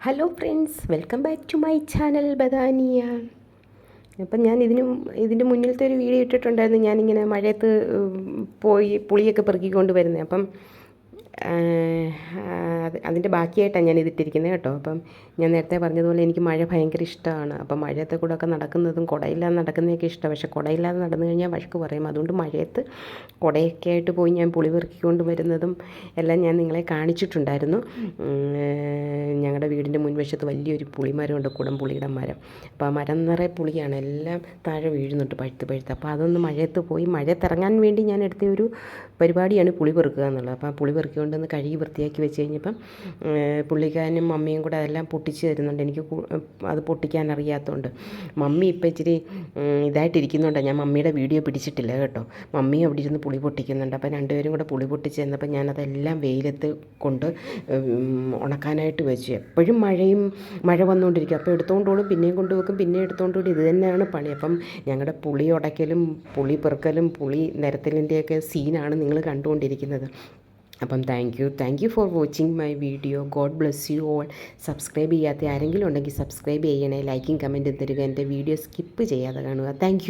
Hello friends welcome back to my channel Badania appam ഞാൻ ഇതിനും ഇതിന്റെ മുന്നിലത്തെ ഒരു വീഡിയോ ഇട്ടിട്ടുണ്ടായിരുന്നു. ഞാനിങ്ങനെ മഴയത്ത് പോയി പുളിയൊക്കെ പെറുക്കിക്കൊണ്ട് വരുന്നത് അപ്പം അതിന്റെ ബാക്കിയായിട്ടാണ് ഞാൻ ഇതിട്ടിരിക്കുന്നത് കേട്ടോ. അപ്പം ഞാൻ നേരത്തെ പറഞ്ഞതുപോലെ എനിക്ക് മഴ ഭയങ്കര ഇഷ്ടമാണ്. അപ്പം മഴയത്തെ കൂടെ ഒക്കെ നടക്കുന്നതും കുടയില്ലാതെ നടക്കുന്നതൊക്കെ ഇഷ്ടമാണ്. പക്ഷേ കുടയില്ലാതെ നടന്നു കഴിഞ്ഞാൽ വഴക്ക് പറയും. അതുകൊണ്ട് മഴയത്ത് കുടയൊക്കെ ആയിട്ട് പോയി ഞാൻ പുളി പെറുക്കിക്കൊണ്ട് വരുന്നതും എല്ലാം ഞാൻ നിങ്ങളെ കാണിച്ചിട്ടുണ്ടായിരുന്നു. ഞങ്ങളുടെ വീടിന്റെ മുൻവശത്ത് വലിയൊരു പുളിമരമുണ്ട് കുടംപുളിയുടെ മരം. അപ്പോൾ ആ മരം നിറയെ പുളിയാണ്. എല്ലാം താഴെ വീഴുന്നുണ്ട് പഴുത്ത് പഴുത്ത്. അപ്പോൾ അതൊന്ന് മഴയത്ത് പോയി മഴയത്തിറങ്ങാൻ വേണ്ടി ഞാൻ എടുത്ത ഒരു പരിപാടിയാണ് പുളി പെറുക്കുക എന്നുള്ളത്. അപ്പോൾ ആ പുളി പെറുക്കിക്കൊണ്ടൊന്ന് കഴുകി വൃത്തിയാക്കി വെച്ച് കഴിഞ്ഞപ്പം പുള്ളിക്കാരനും മമ്മിയും കൂടെ അതെല്ലാം പൊട്ടിച്ച് തരുന്നുണ്ട്. എനിക്ക് അത് പൊട്ടിക്കാൻ അറിയാത്തതുകൊണ്ട് മമ്മി ഇപ്പം ഇച്ചിരി ഇതായിട്ടിരിക്കുന്നുണ്ട്. ഞാൻ മമ്മിയുടെ വീഡിയോ പിടിച്ചിട്ടില്ല കേട്ടോ. മമ്മി അവിടെ ഇരുന്ന് പുളി പൊട്ടിക്കുന്നുണ്ട്. അപ്പോൾ രണ്ടുപേരും കൂടെ പുളി പൊട്ടിച്ച് തന്നപ്പോൾ ഞാനതെല്ലാം വെയിലത്ത് കൊണ്ട് ഉണക്കാനായിട്ട് വെച്ചു. എപ്പോഴും മഴയും മഴ വന്നുകൊണ്ടിരിക്കും. അപ്പോൾ എടുത്തുകൊണ്ടോളും പിന്നെയും കൊണ്ടുവെക്കും പിന്നെ എടുത്തുകൊണ്ട് ഓടും. ഇത് തന്നെയാണ് പണി. അപ്പം ഞങ്ങളുടെ പുളി ഉടയ്ക്കലും പുളി പെറുക്കലും പുളി നിരത്തലിന്റെയൊക്കെ സീനാണ് നിങ്ങൾ കണ്ടുകൊണ്ടിരിക്കുന്നത്. അപ്പം thank you thank you for watching my video God bless you all subscribe ചെയ്യാത്ത ആരെങ്കിലും ഉണ്ടെങ്കിൽ സബ്സ്ക്രൈബ് ചെയ്യണേ. ലൈക്കും കമന്റും തരിക. എന്റെ വീഡിയോ സ്കിപ്പ് ചെയ്യാതെ കാണുക. താങ്ക്